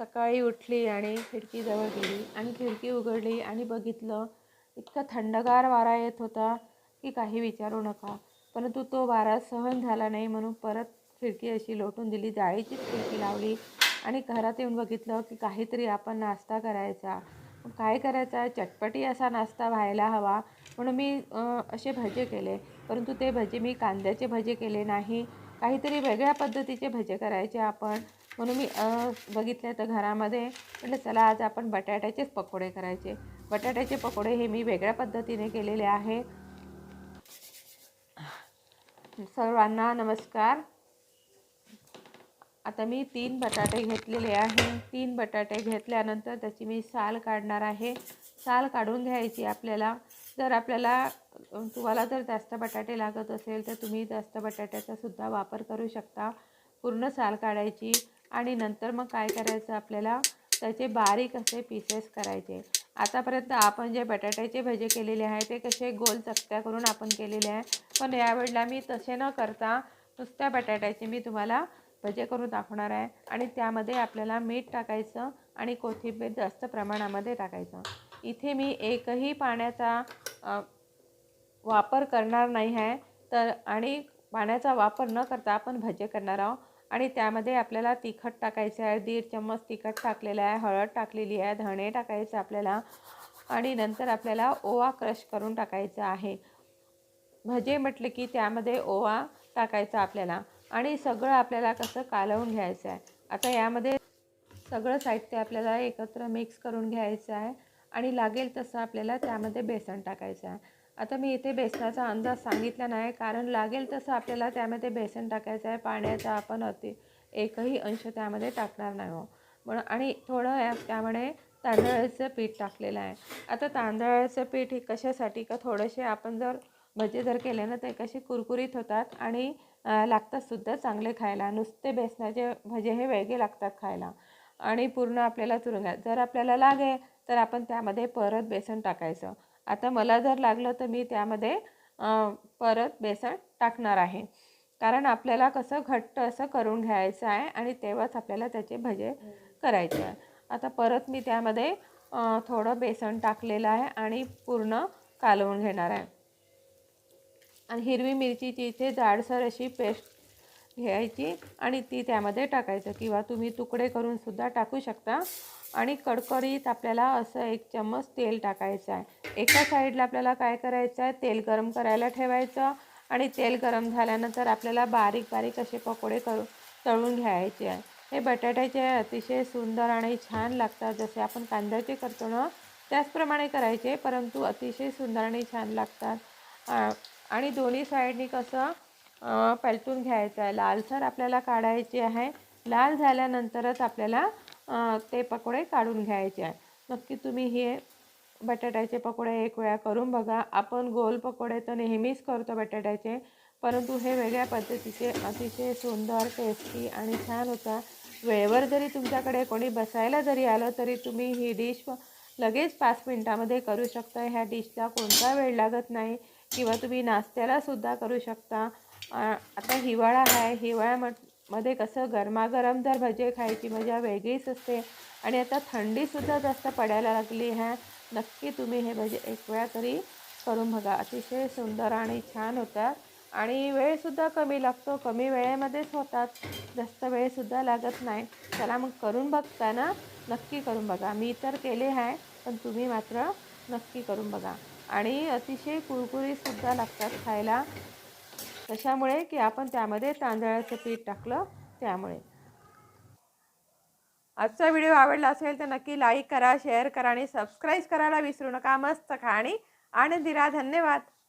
सकाळी उठली आणि खिडकीजवळ गेली. आणि खिडकी उघडली आणि बघितलं इतका थंडगार वारा येत होता की काही विचारू नका. परंतु तो वारा सहन झाला नाही म्हणून परत खिडकी अशी लोटून दिली जाळीचीच खिडकी लावली आणि घरात येऊन बघितलं की काहीतरी आपण नाश्ता करायचा. काय करायचा? चटपटी असा नाश्ता व्हायला हवा. म्हणून मी असे भजे केले. परंतु ते भजे मी कांद्याचे भजे केले नाही. काहीतरी वेगळ्या पद्धतीचे भजे करायचे आपण. म्हणून मी बघितलं तर घरामध्ये म्हटलं चला आज आपण बटाट्याचेच पकोडे करायचे. बटाट्याचे पकोडे हे मी वेगळ्या पद्धतीने केलेले आहे. सर्वांना नमस्कार. आता मी तीन बटाटे घेतलेले आहे. तीन बटाटे घेतल्यानंतर त्याची मी साल काढणार आहे. साल काढून घ्यायची आपल्याला. जर आपल्याला तुम्हाला जर जास्त बटाटे लागत असेल तर तुम्ही जास्त बटाट्याचा सुद्धा वापर करू शकता. पूर्ण साल काढायची. आणि नंतर मग काय करायचं आपल्याला? त्याचे बारीक असे पीसेस करायचे. आतापर्यंत आपण जे बटाट्याचे भजे केलेले आहे ते कसे गोल चकत्या करून आपण केलेले आहे पण यावेळेला मी तसे न करता नुसत्या बटाट्याचे मी तुम्हाला भजे करून दाखवणार आहे. आणि त्यामध्ये आपल्याला मीठ टाकायचं आणि कोथिंबीर जास्त प्रमाणामध्ये टाकायचं. इथे मी एकही पाण्याचा वापर करणार नाही आहे. तर आणि पाण्याचा वापर न करता आपण भजे करणार आहोत. आणि त्यामध्ये आपल्याला तिखट टाकायचं आहे दीड चम्मच तिखट टाकलेलं आहे हळद टाकलेली आहे धणे टाकायचं आपल्याला आणि नंतर आपल्याला ओवा क्रश करून टाकायचा आहे. भजे म्हटले की त्यामध्ये ओवा टाकायचा आपल्याला आणि सगळं आपल्याला कसं कालवून घ्यायचं आहे. आता यामध्ये सगळं साहित्य आपल्याला एकत्र मिक्स करून घ्यायचं आहे आणि लागेल तसं आपल्याला त्यामध्ये बेसन टाकायचं आहे. आता मी इथे बेसनाचा अंदाज सांगितला नाही. कारण लागेल तसं आपल्याला त्यामध्ये बेसन टाकायचं आहे पाण्याचा आपण अति एकही अंश त्यामध्ये टाकणार नाही हो. म्हणून आणि थोडं या- त्यामध्ये तांदळाचं पीठ टाकलेलं आहे. आता तांदळाचं पीठ हे कशासाठी? का थोडेसे आपण जर भजे जर केले ना ते कसे कुरकुरीत होतात आणि लागतातसुद्धा चांगले खायला. नुसते बेसनाचे भजे हे वेगळे लागतात खायला. आणि पूर्ण आपल्याला तुरुंगात जर आपल्याला लागेल तर आपण त्यामध्ये परत बेसन टाकायचं. आता मला जर लागलं तर मी त्यामध्ये परत बेसन टाकणार आहे. कारण आपल्याला कसं घट्ट असं करून घ्यायचं आहे आणि तेव्हाच आपल्याला त्याचे भजे करायचे आहे. आता परत मी त्यामध्ये थोडं बेसन टाकलेलं आहे आणि पूर्ण कालवून घेणार आहे. आणि हिरवी मिरचीची इथे जाडसर अशी पेस्ट घ्यायची आणि ती त्यामध्ये टाकायचं किंवा तुम्ही तुकडे करूनसुद्धा टाकू शकता. आणि कडकडीत आपल्याला असं एक चम्मच तेल टाकायचं आहे. एका साईडला आपल्याला काय करायचं आहे? तेल गरम करायला ठेवायचं आणि तेल गरम झाल्यानंतर आपल्याला बारीक बारीक असे पकोडे करू तळून घ्यायचे आहे. हे बटाट्याचे अतिशय सुंदर आणि छान लागतात. जसे आपण कांद्याचे करतो ना त्याचप्रमाणे करायचे परंतु अतिशय सुंदर आणि छान लागतात. आणि दोन्ही साईडनी कसं पलटून घ्यायचं आहे. लालसर आपल्याला काढायचे आहे. लाल झाल्यानंतरच आपल्याला ते पकोडे काढून घ्यायचे आहे. नक्की तुम्ही हे बटाट्याचे पकोडे एक वेळा करून बघा. आपण गोल पकोडे तर नेहमीच करतो बटाट्याचे परंतु हे वेगळ्या पद्धतीचे अतिशय सुंदर टेस्टी आणि छान होता. वेळेवर जरी तुमच्याकडे कोणी बसायला जरी आलं तरी तुम्ही ही डिश लगेच पाच मिनटामध्ये करू शकता. ह्या डिशला कोणता वेळ लागत नाही किंवा तुम्ही नाश्त्याला सुद्धा करू शकता. आता हिवाळा आहे. हिवाळ्याम- मध्ये कसं गरमागरम जर भजे खायची मजा वेगळीच असते. आणि आता थंडीसुद्धा जास्त पडायला लागली आहे नक्की तुम्ही हे भजे एक वेळा तरी करून बघा. अतिशय सुंदर आणि छान होतात. आणि वेळसुद्धा कमी लागतो. कमी वेळेमध्येच होतात. जास्त वेळसुद्धा लागत नाही. चला मग करून बघता ना नक्की करून बघा. मी तर केले आहे पण तुम्ही मात्र नक्की करून बघा. आणि अतिशय कुरकुरीतसुद्धा लागतात खायला. कशामुळे की आपण त्यामध्ये तांदळाचं पीठ टाकलं त्यामुळे. आजचा व्हिडिओ आवडला असेल तर नक्की लाईक करा शेअर करा आणि सबस्क्राईब करायला विसरू नका. मस्त खा आणि आनंदी धन्यवाद.